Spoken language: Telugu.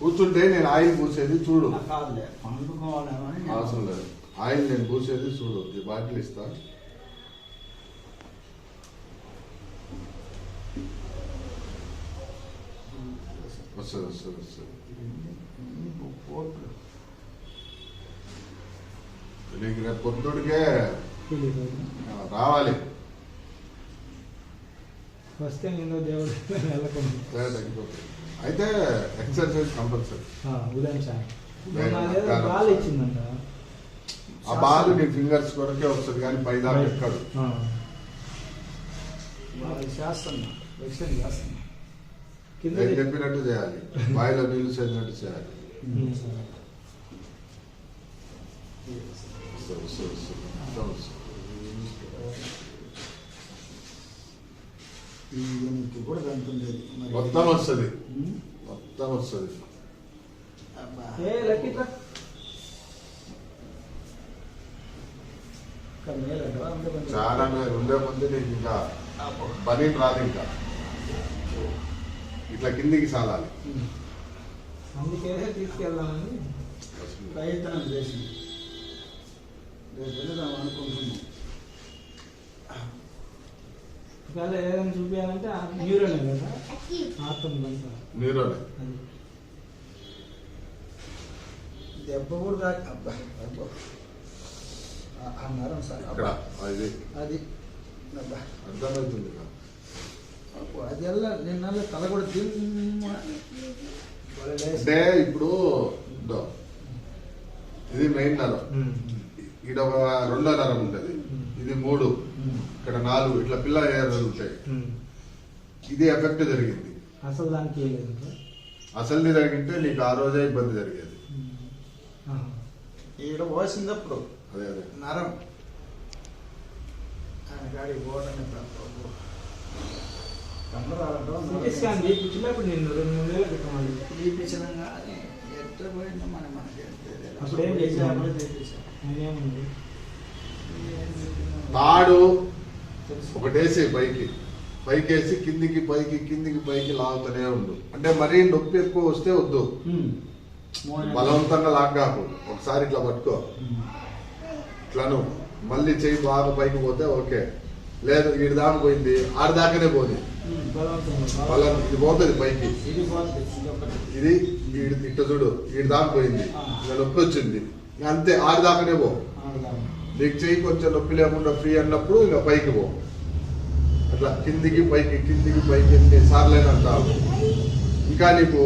కూర్చుంటే నేను ఆయిల్ పూసేది చూడు. నాకు కాదులే నేను- అవసరం లేదు. ఆయిల్ నేను పూసేది చూడు. ఈ బాటిల్ ఇస్తా. వస్తుంది వస్తుంది వస్తుంది. నీకు రేపు పొద్దుడికే రావాలి. వస్తే నేను దేవుడు వెళ్ళకుండా తగ్గిపోతుంది. అయితే ఎక్సర్సైజ్ కంపల్సరీ ఉదయం. బాల్ ఇచ్చిందంట. ఆ బాల్ నీ ఫింగర్స్ కొరకే వస్తుంది కానీ పైదాకా ఎక్కడు ఆ. వాళ్ళు చేస్తున్నా ఎక్స్టెండ్ చేస్తున్నా. నేను చెప్పినట్టు చేయాలి. బాయిలో నీళ్ళు చేసినట్టు చేయాలి. ఉమ్, సార్. వస్తుంది, వస్తుంది, వస్తుంది. మొత్తం వస్తుంది. ఈ కూడా మరి. మొత్తం వస్తుంది. మొత్తం వస్తుంది. చాలా ఉండే ముందు నీకు ఇంకా. పని రాదు ఇంకా ఇట్లా కిందికి సాలాలి ఉమ్. అందుకే తీసుకెళ్దామని ప్రయత్నం చేసింది రేపు వెళదాం అనుకుంటున్నాం ఒకవేళ ఏదైనా చూపించాలంటే న్యూరోనే కదా? ఆత్మ దంతా నీరోనే అది. దెబ్బ కూడా దాకా అబ్బా సార్. అది. అది. అర్థమవుతుంది అది ఎలా నిన్న తల కూడా. అంటే ఇప్పుడు ఇదో, ఇది మెయిన్ నరం. ఇక్కడ ఒక రెండో నరం ఉంటుంది. ఇది మూడు. ఇక్కడ నాలుగు ఇట్లా పిల్ల ఉమ్. ఇది ఎఫెక్ట్ జరిగింది అసలు దానికి ఏం లేదు సార్. అసలు జరిగింటే నీకు ఆ రోజే ఇబ్బంది జరిగేది. ఈడ పోసిందప్పుడు అదే అదే నరం ఆయన గాడి పోవడం సిటీ స్కాన్ చేయించినప్పుడు నేను రెండు మూడు నెలలు క్రితం అది. తీపించడం కానీ ఎట్లా పోయిందో మన మనకి తెలియదు. అప్పుడు ఏం చేశారు? అప్పుడే తీపించాం. నేనేముంది తాడు. ఒకటేసి పైకి పైకి. వేసి కిందికి పైకి కిందికి పైకి లాగుతూనే ఉండు. అంటే మరీ నొప్పి ఎక్కువ వస్తే వద్దు. బలవంతంగా లాగ్గాకు ఒకసారి ఇట్లా పట్టుకో. ఇట్లాను మళ్ళీ చెయ్యి బాగా పైకి పోతే ఓకే. లేదు ఈడి దాకా పోయింది. ఆడి దాకానే పోదు. ఇది పోతుంది పైకి. ఇది ఇట్ట చూడు. ఈడి దాకా పోయింది. ఇంకా నొప్పి వచ్చింది. అంతే ఆడి దాకానే పో. నీకు చెయ్యి కొంచెం నొప్పి లేకుండా ఫ్రీ అన్నప్పుడు ఇంకా పైకి పో. అట్లా కిందికి పైకి కిందికి పైకి ఎన్ని సార్లైనా అంటావు ఇంకా నీకు